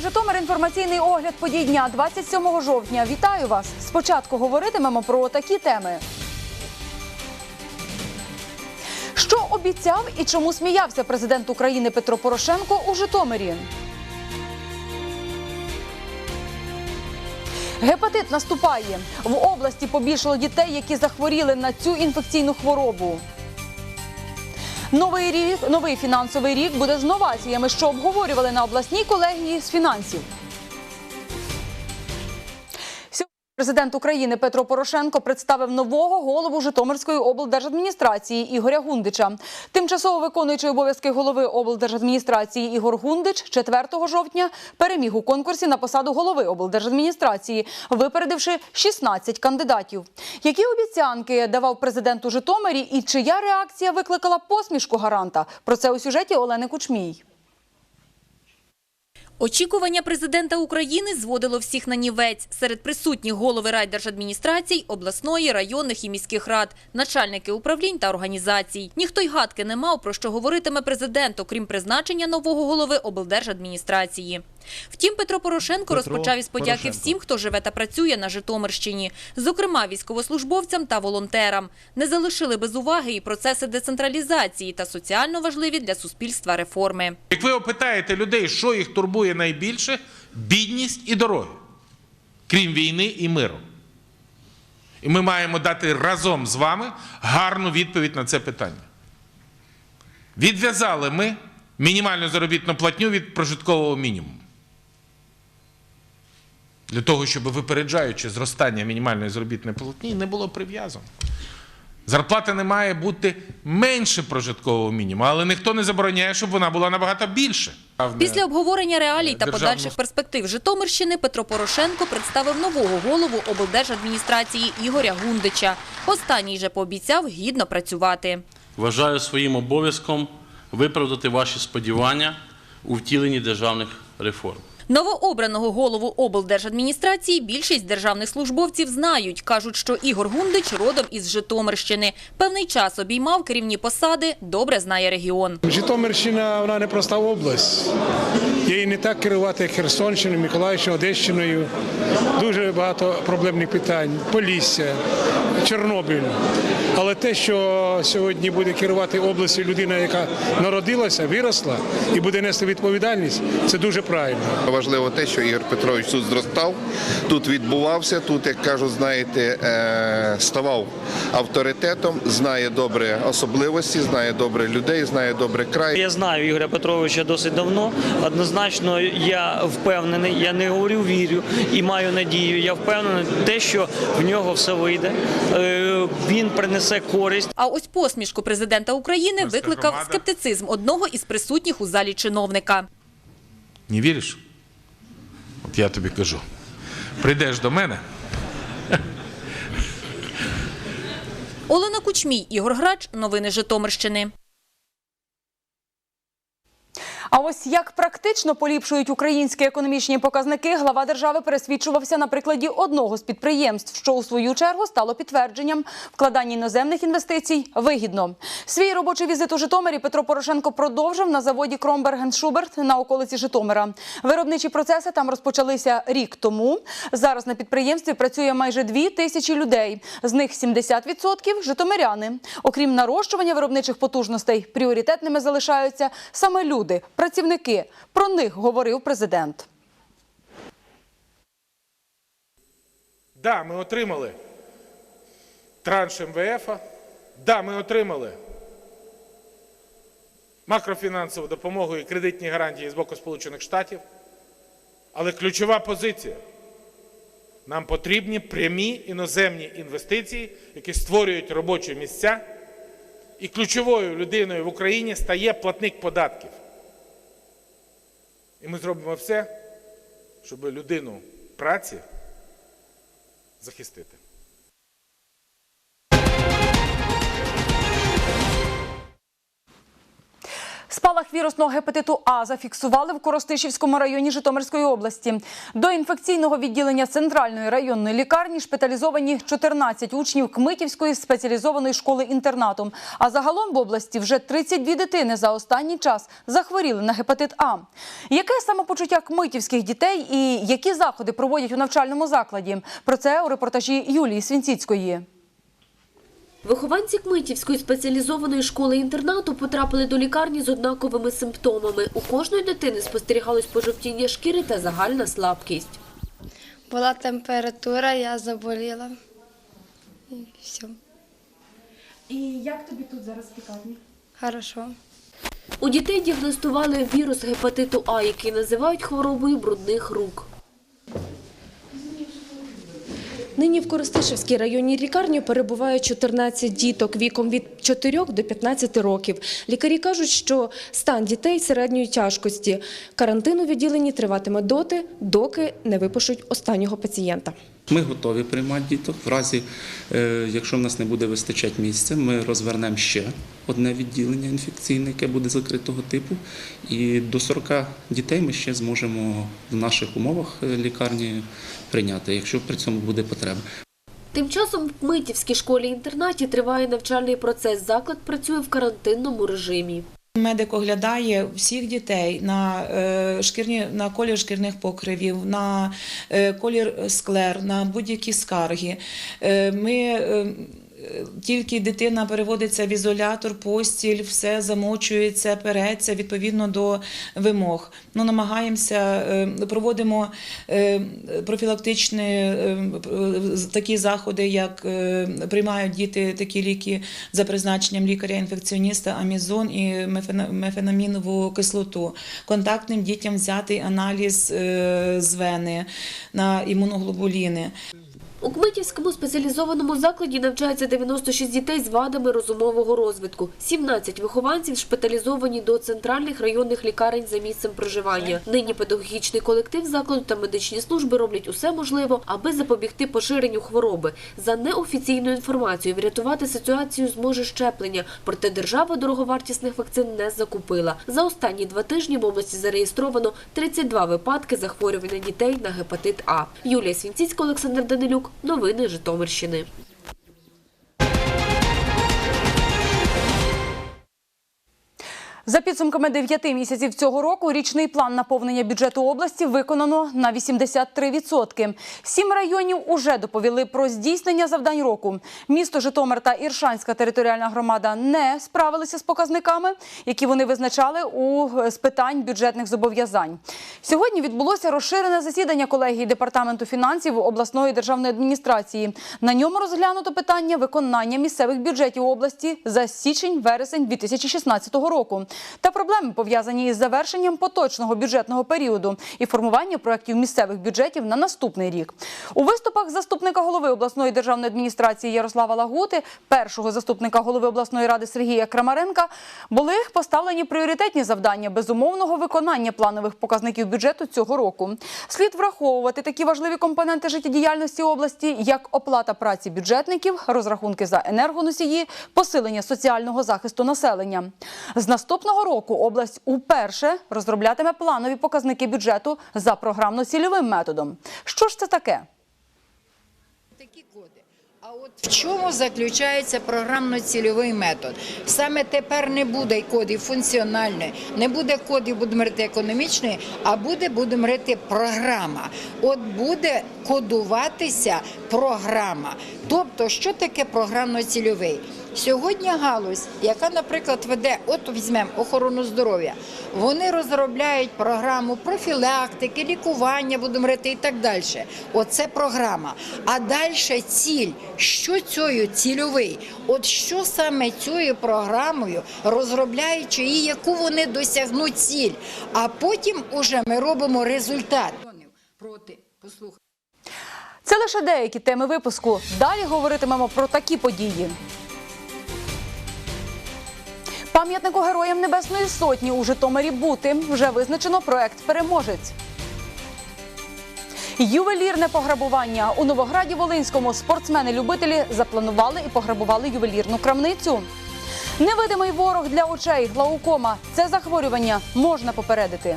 Житомир інформаційний огляд подій дня 27 жовтня. Вітаю вас! Спочатку говоритимемо про такі теми. Що обіцяв і чому сміявся президент України Петро Порошенко у Житомирі? Гепатит наступає. В області побільшало дітей, які захворіли на цю інфекційну хворобу. Новий рік, новий фінансовий рік буде з новаціями, що обговорювали на обласній колегії з фінансів. Президент України Петро Порошенко представив нового голову Житомирської облдержадміністрації Ігоря Гундича. Тимчасово виконуючий обов'язки голови облдержадміністрації Ігор Гундич 4 жовтня переміг у конкурсі на посаду голови облдержадміністрації, випередивши 16 кандидатів. Які обіцянки давав президент у Житомирі і чия реакція викликала посмішку гаранта? Про це у сюжеті Олени Кучмій. Очікування президента України зводило всіх на нівець. Серед присутніх голови райдержадміністрацій, обласної, районних і міських рад, начальники управлінь та організацій. Ніхто й гадки не мав, про що говоритиме президент, окрім призначення нового голови облдержадміністрації. Втім, Петро Порошенко Петро розпочав із подяки Порошенко. всім, хто живе та працює на Житомирщині, зокрема військовослужбовцям та волонтерам. Не залишили без уваги і процеси децентралізації та соціально важливі для суспільства реформи. Як ви опитаєте людей, що їх турбує найбільше, бідність і дороги, крім війни і миру. І ми маємо дати разом з вами гарну відповідь на це питання. Відв'язали ми мінімальну заробітну платню від прожиткового мінімуму. Для того, щоб випереджаючи зростання мінімальної заробітної платні, не було прив'язано. Зарплата не має бути менше прожиткового мінімуму, але ніхто не забороняє, щоб вона була набагато більше. Після обговорення реалій та державну- подальших перспектив Житомирщини Петро Порошенко представив нового голову облдержадміністрації Ігоря Гундича. Останній же пообіцяв гідно працювати. Вважаю своїм обов'язком виправдати ваші сподівання у втіленні державних реформ. Новообраного голову облдержадміністрації більшість державних службовців знають. Кажуть, що Ігор Гундич родом із Житомирщини. Певний час обіймав керівні посади, добре знає регіон. Житомирщина вона не проста область. Її не так керувати як Херсонщиною, Миколаївщиною, Одещиною. Дуже багато проблемних питань. Полісся, Чорнобиль. Але те, що сьогодні буде керувати областю людина, яка народилася, виросла і буде нести відповідальність, це дуже правильно. Важливо те, що Ігор Петрович тут зростав, тут відбувався, тут, як кажуть, знаєте, е, ставав авторитетом, знає добре особливості, знає добре людей, знає добре край. Я знаю Ігоря Петровича досить давно. Однозначно, я впевнений, я не говорю вірю і маю надію. Я впевнений, те, що в нього все вийде. Е, Він принесе користь. А ось посмішку президента України викликав скептицизм одного із присутніх у залі чиновника. Не віриш? От я тобі кажу. Прийдеш до мене, Олена Кучмій, Ігор Грач. Новини Житомирщини. А ось як практично поліпшують українські економічні показники, глава держави пересвідчувався на прикладі одного з підприємств, що у свою чергу стало підтвердженням вкладання іноземних інвестицій вигідно. Свій робочий візит у Житомирі Петро Порошенко продовжив на заводі Кромберген Шуберт на околиці Житомира. Виробничі процеси там розпочалися рік тому. Зараз на підприємстві працює майже дві тисячі людей. З них 70% – житомиряни. Окрім нарощування виробничих потужностей, пріоритетними залишаються саме люди, працівники. Про них говорив президент. Да, ми отримали транш МВФ. Да, ми отримали макрофінансову допомогу і кредитні гарантії з боку Сполучених Штатів. Але ключова позиція. Нам потрібні прямі іноземні інвестиції, які створюють робочі місця. І ключовою людиною в Україні стає платник податків. І ми зробимо все, щоб людину праці захистити. Вірусного гепатиту А зафіксували в Коростишівському районі Житомирської області. До інфекційного відділення центральної районної лікарні шпиталізовані 14 учнів Кмитівської спеціалізованої школи-інтернату. А загалом в області вже 32 дитини за останній час захворіли на гепатит А. Яке самопочуття кмитівських дітей і які заходи проводять у навчальному закладі? Про це у репортажі Юлії Свінціцької. Вихованці Кмитівської спеціалізованої школи-інтернату потрапили до лікарні з однаковими симптомами. У кожної дитини спостерігалось пожовтіння шкіри та загальна слабкість. Була температура, я заболіла. І все. І як тобі тут зараз лікарні? Хорошо. У дітей діагностували вірус гепатиту А, який називають хворобою брудних рук. Нині в Коростишевській районній лікарні перебуває 14 діток віком від 4 до 15 років. Лікарі кажуть, що стан дітей середньої тяжкості. Карантин у відділенні триватиме доти, доки не випишуть останнього пацієнта. Ми готові приймати діток. В разі, е, якщо в нас не буде вистачати місця, ми розвернемо ще одне відділення інфекційне, яке буде закритого типу. І до 40 дітей ми ще зможемо в наших умовах е, лікарні прийняти, якщо при цьому буде потреба. Тим часом в Кмитівській школі-інтернаті триває навчальний процес. Заклад працює в карантинному режимі. Медик оглядає всіх дітей на е, шкірні на колір шкірних покривів, на е, колір склер, на будь-які скарги. Ми тільки дитина переводиться в ізолятор, постіль, все замочується, переться відповідно до вимог. Ну, намагаємося, е, проводимо е, профілактичні е, такі заходи, як приймають діти такі ліки за призначенням лікаря-інфекціоніста, амізон і мефена- мефенамінову кислоту. Контактним дітям взятий аналіз з вени на імуноглобуліни. У Кмитівському спеціалізованому закладі навчається 96 дітей з вадами розумового розвитку. 17 вихованців шпиталізовані до центральних районних лікарень за місцем проживання. Нині педагогічний колектив закладу та медичні служби роблять усе можливе, аби запобігти поширенню хвороби. За неофіційною інформацією, врятувати ситуацію зможе щеплення. Проте держава дороговартісних вакцин не закупила. За останні два тижні в області зареєстровано 32 випадки захворювання дітей на гепатит А. Юлія Свінціцька, Олександр Данилюк. Новини Житомирщини. За підсумками 9 місяців цього року річний план наповнення бюджету області виконано на 83%. Сім районів уже доповіли про здійснення завдань року. Місто Житомир та Іршанська територіальна громада не справилися з показниками, які вони визначали у з питань бюджетних зобов'язань. Сьогодні відбулося розширене засідання колегії департаменту фінансів обласної державної адміністрації. На ньому розглянуто питання виконання місцевих бюджетів області за січень-вересень 2016 року та проблеми пов'язані із завершенням поточного бюджетного періоду і формування проєктів місцевих бюджетів на наступний рік. У виступах заступника голови обласної державної адміністрації Ярослава Лагути, першого заступника голови обласної ради Сергія Крамаренка були поставлені пріоритетні завдання безумовного виконання планових показників бюджету цього року. Слід враховувати такі важливі компоненти життєдіяльності області, як оплата праці бюджетників, розрахунки за енергоносії, посилення соціального захисту населення. З наступного року область уперше розроблятиме планові показники бюджету за програмно-цільовим методом. Що ж це таке? Такі коди. А от в чому заключається програмно-цільовий метод? Саме тепер не буде кодів функціональної, не буде кодів, будемо говорити, економічної, а буде, будемо говорити, програма. От буде кодуватися програма. Тобто, що таке програмно-цільовий? Сьогодні галузь, яка, наприклад, веде, от візьмемо охорону здоров'я, вони розробляють програму профілактики, лікування, будемо говорити, і так далі. Оце програма. А далі ціль. Що цією цільовий? От що саме цією програмою розробляючи і яку вони досягнуть ціль. А потім уже ми робимо результат. Проти послухайте. Це лише деякі теми випуску. Далі говоритимемо про такі події. Пам'ятнику героям Небесної Сотні у Житомирі Бути вже визначено проект Переможець. Ювелірне пограбування у Новограді Волинському спортсмени-любителі запланували і пограбували ювелірну крамницю. Невидимий ворог для очей глаукома. Це захворювання можна попередити.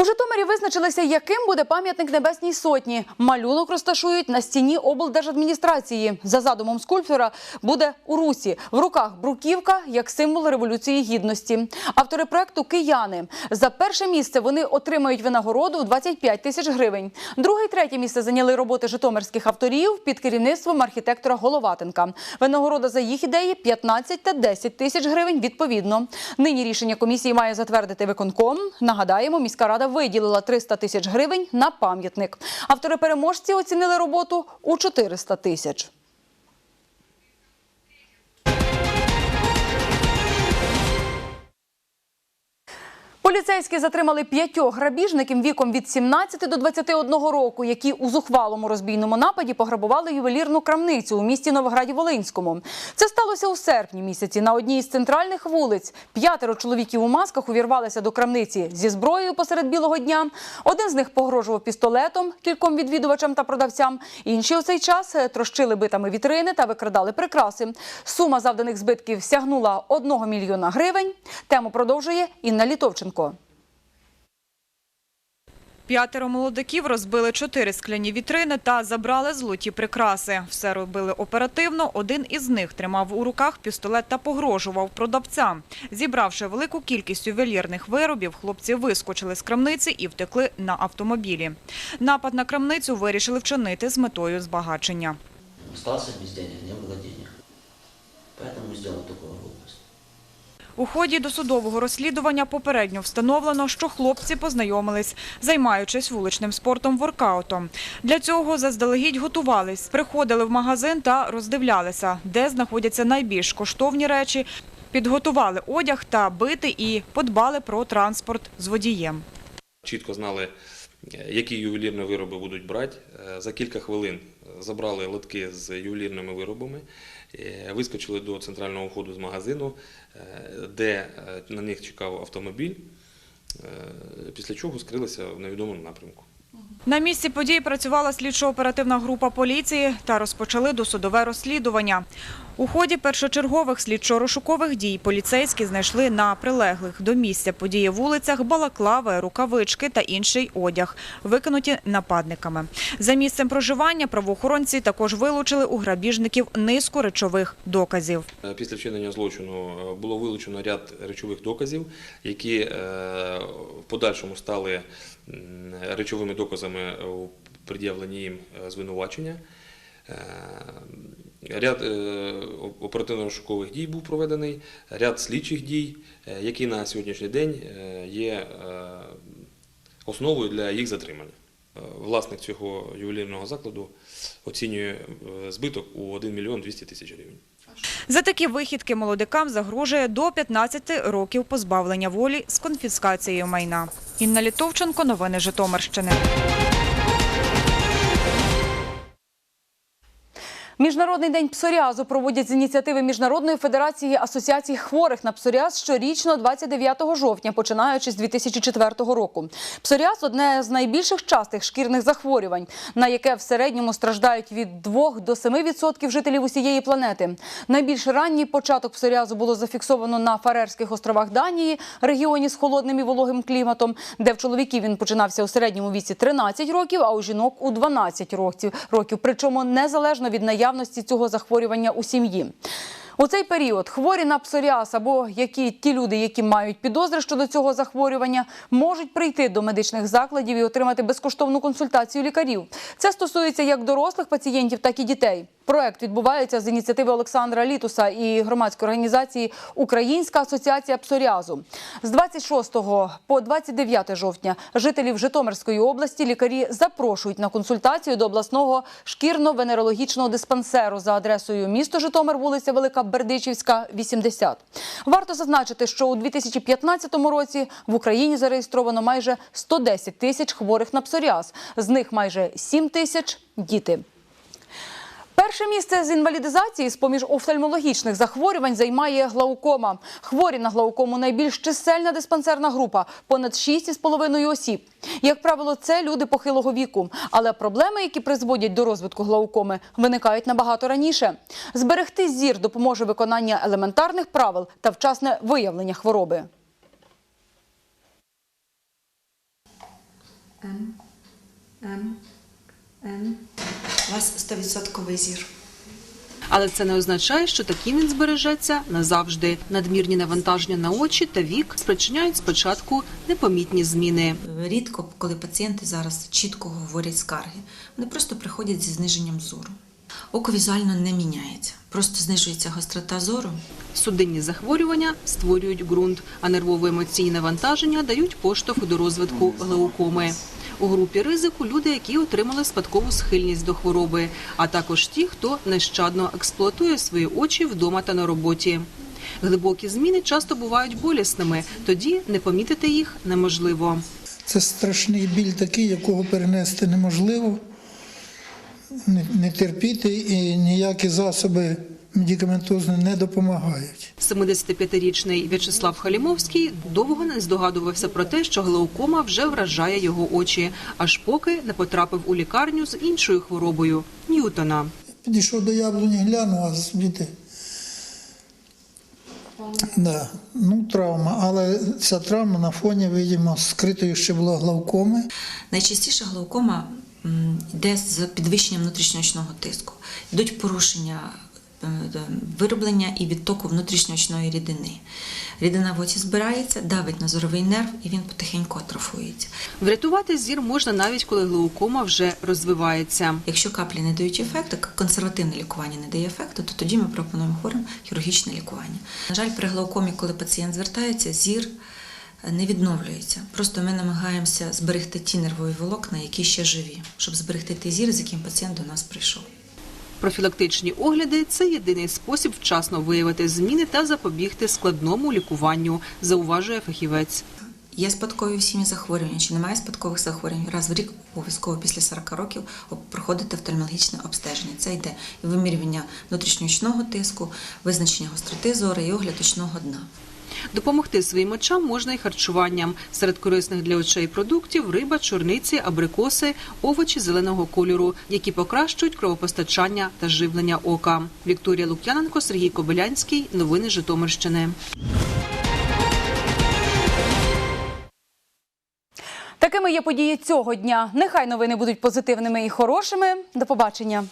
У Житомирі визначилися, яким буде пам'ятник Небесній Сотні. Малюнок розташують на стіні облдержадміністрації. За задумом скульптора буде у русі. В руках бруківка як символ революції гідності. Автори проекту кияни. За перше місце вони отримають винагороду у 25 тисяч гривень. Друге і третє місце зайняли роботи житомирських авторів під керівництвом архітектора Головатенка. Винагорода за їх ідеї 15 та 10 тисяч гривень відповідно. Нині рішення комісії має затвердити виконком. Нагадаємо, міська рада виділила 300 тисяч гривень на пам'ятник. Автори переможці оцінили роботу у 400 тисяч. Поліцейські затримали п'ятьох грабіжників віком від 17 до 21 року, які у зухвалому розбійному нападі пограбували ювелірну крамницю у місті Новограді-Волинському. Це сталося у серпні місяці на одній із центральних вулиць. П'ятеро чоловіків у масках увірвалися до крамниці зі зброєю посеред білого дня. Один з них погрожував пістолетом кільком відвідувачам та продавцям. Інші у цей час е, трощили битами вітрини та викрадали прикраси. Сума завданих збитків сягнула 1 мільйона гривень. Тему продовжує Інна Літовченко. П'ятеро молодиків розбили чотири скляні вітрини та забрали золоті прикраси. Все робили оперативно. Один із них тримав у руках пістолет та погрожував продавцям. Зібравши велику кількість ювелірних виробів, хлопці вискочили з крамниці і втекли на автомобілі. Напад на крамницю вирішили вчинити з метою збагачення. Без денег, не. Поэтому сделал такую глупость. У ході досудового розслідування попередньо встановлено, що хлопці познайомились, займаючись вуличним спортом воркаутом. Для цього заздалегідь готувались, приходили в магазин та роздивлялися, де знаходяться найбільш коштовні речі, підготували одяг та бити і подбали про транспорт з водієм. Чітко знали, які ювелірні вироби будуть брати. Е, За кілька хвилин е, забрали лотки з ювелірними виробами, вискочили до центрального входу з магазину, е, де е, на них чекав автомобіль, е, після чого скрилися в невідомому напрямку. На місці події працювала слідчо-оперативна група поліції та розпочали досудове розслідування. У ході першочергових слідчо-розшукових дій поліцейські знайшли на прилеглих до місця події вулицях балаклави, рукавички та інший одяг, викинуті нападниками. За місцем проживання правоохоронці також вилучили у грабіжників низку речових доказів. Е, Після вчинення злочину е, було вилучено ряд речових доказів, які е, в подальшому стали речовими доказами у пред'явленні їм е, звинувачення. Е, Ряд е, оперативно-розшукових дій був проведений, ряд слідчих дій, які на сьогоднішній день є основою для їх затримання. Власник цього ювелірного закладу оцінює збиток у 1 мільйон 200 тисяч гривень. За такі вихідки молодикам загрожує до 15 років позбавлення волі з конфіскацією майна. Інна Літовченко, новини Житомирщини. Міжнародний день псоріазу проводять з ініціативи Міжнародної федерації асоціацій хворих на псоріаз щорічно 29 жовтня, починаючи з 2004 року. Псоріаз – одне з найбільших частих шкірних захворювань, на яке в середньому страждають від 2 до 7% жителів усієї планети. Найбільш ранній початок псоріазу було зафіксовано на Фарерських островах Данії, регіоні з холодним і вологим кліматом, де в чоловіків він починався у середньому віці 13 років, а у жінок у 12 років. Причому незалежно від наявності цього захворювання у сім'ї. У цей період хворі на псоріаз або які ті люди, які мають підозри щодо цього захворювання, можуть прийти до медичних закладів і отримати безкоштовну консультацію лікарів. Це стосується як дорослих пацієнтів, так і дітей. Проект відбувається з ініціативи Олександра Літуса і громадської організації Українська асоціація псоріазу. З 26 по 29 жовтня жителів Житомирської області лікарі запрошують на консультацію до обласного шкірно-венерологічного диспансеру за адресою місто Житомир, вулиця Велика Бердичівська, 80. Варто зазначити, що у 2015 році в Україні зареєстровано майже 110 тисяч хворих на псоріаз. З них майже 7 тисяч – діти. Перше місце з інвалідизації з-поміж офтальмологічних захворювань займає глаукома. Хворі на глаукому найбільш чисельна диспансерна група – понад 6,5 осіб. Як правило, це люди похилого віку. Але проблеми, які призводять до розвитку глаукоми, виникають набагато раніше. Зберегти зір допоможе виконання елементарних правил та вчасне виявлення хвороби. М, М, Н. У вас 100% зір. Але це не означає, що таким він збережеться назавжди. Надмірні навантаження на очі та вік спричиняють спочатку непомітні зміни. Рідко, коли пацієнти зараз чітко говорять скарги, вони просто приходять зі зниженням зору. Око візуально не міняється, просто знижується гострота зору. Судинні захворювання створюють ґрунт, а нервово-емоційні навантаження дають поштовх до розвитку глаукоми. У групі ризику люди, які отримали спадкову схильність до хвороби, а також ті, хто нещадно експлуатує свої очі вдома та на роботі. Глибокі зміни часто бувають болісними, тоді не помітити їх неможливо. Це страшний біль такий, якого перенести неможливо, не, терпіти і ніякі засоби медикаментозні не допомагають. 75-річний В'ячеслав Халімовський довго не здогадувався про те, що глаукома вже вражає його очі, аж поки не потрапив у лікарню з іншою хворобою Ньютона. Підійшов до яблуні, глянув, а звідти. Да. Ну, травма, але ця травма на фоні, видимо, скритої ще була глаукоми. Найчастіше глаукома йде з підвищенням внутрішньоочного тиску. Йдуть порушення вироблення і відтоку внутрішньоочної рідини. Рідина в оці збирається, давить на зоровий нерв і він потихеньку атрофується. Врятувати зір можна навіть коли глаукома вже розвивається. Якщо каплі не дають ефекту, консервативне лікування не дає ефекту, то тоді ми пропонуємо хворим хірургічне лікування. На жаль, при глаукомі, коли пацієнт звертається, зір е, не відновлюється. Просто ми намагаємося зберегти ті нервові волокна, які ще живі, щоб зберегти той зір, з яким пацієнт до нас прийшов. Профілактичні огляди це єдиний спосіб вчасно виявити зміни та запобігти складному лікуванню, зауважує фахівець. Є спадкові в захворювання чи немає спадкових захворювань, раз в рік обов'язково після 40 років проходити офтальмологічне обстеження. Це йде вимірювання внутрішньоочного тиску, визначення гостроти зору і огляд очного дна. Допомогти своїм очам можна і харчуванням. Серед корисних для очей продуктів риба, чорниці, абрикоси, овочі зеленого кольору, які покращують кровопостачання та живлення ока. Вікторія Лук'яненко, Сергій Кобилянський. Новини Житомирщини. Такими є події цього дня. Нехай новини будуть позитивними і хорошими. До побачення.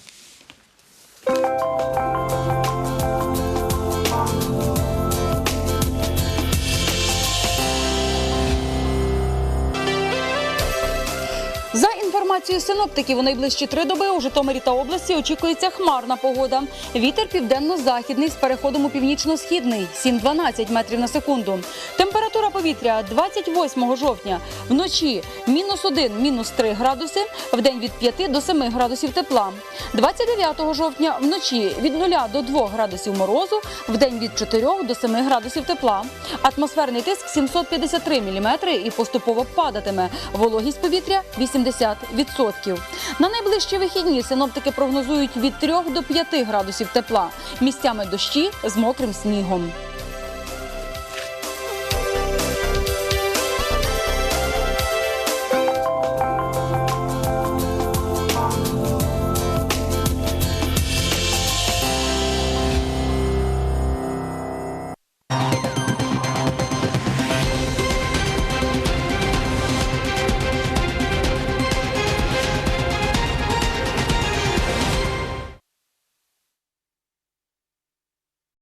Інформацією синоптиків, у найближчі три доби у Житомирі та області очікується хмарна погода. Вітер південно-західний з переходом у північно-східний 7-12 метрів на секунду. Температура повітря 28 жовтня. Вночі мінус 1, мінус 3 градуси, вдень від 5 до 7 градусів тепла. 29 жовтня вночі від 0 до 2 градусів морозу, вдень від 4 до 7 градусів тепла. Атмосферний тиск 753 міліметри і поступово падатиме. Вологість повітря 80%. На найближчі вихідні синоптики прогнозують від 3 до 5 градусів тепла. Місцями дощі з мокрим снігом.